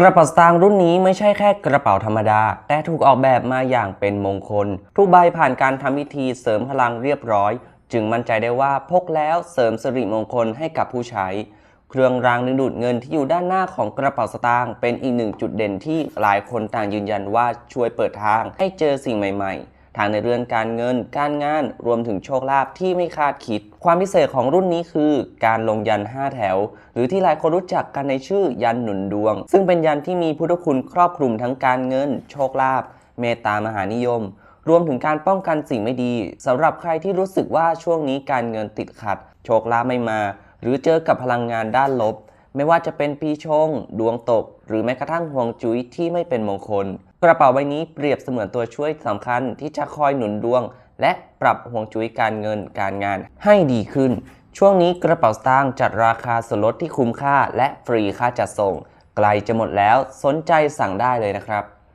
กระเป๋าสตางค์รุ่นนี้ไม่ใช่แค่กระเป๋าธรรมดา แต่ถูกออกแบบมาอย่างเป็นมงคล ทุกใบผ่านการทำพิธีเสริมพลังเรียบร้อย จึงมั่นใจได้ว่าพกแล้วเสริมสิริมงคลให้กับผู้ใช้ เครื่องรางดึงดูดเงินที่อยู่ด้านหน้าของกระเป๋าสตางค์เป็นอีกหนึ่งจุดเด่นที่หลายคนต่างยืนยันว่าช่วยเปิดทางให้เจอสิ่งใหม่ ๆ ทางในเรื่องการเงิน การงานรวมถึงโชคลาภที่ไม่คาดคิด ความพิเศษของรุ่นนี้คือ การลงยัน 5 แถว หรือที่หลายคนรู้จักกันในชื่อยันหนุนดวง ซึ่งเป็นยันที่มีพุทธคุณครอบคลุมทั้งการเงิน โชคลาภเมตตามหานิยม รวมถึงการป้องกันสิ่งไม่ดีสำหรับใครที่รู้สึกว่าช่วงนี้การเงินติดขัด โชคลาภไม่มา หรือเจอกับพลังงานด้านลบ ไม่ว่าจะเป็นปีชง ดวงตก หรือแม้กระทั่งห่วงจุ้ยที่ไม่เป็นมงคล กระเป๋าใบนี้เปรียบเสมือนตัวช่วยสำคัญที่จะคอยหนุนดวง และปรับห่วงจุ้ยการเงินการงานให้ดีขึ้น ช่วงนี้กระเป๋าสตางค์จัดราคาส่วนลดที่คุ้มค่า และฟรีค่าจัดส่ง ไกลจะหมดแล้วสนใจสั่งได้เลยนะครับ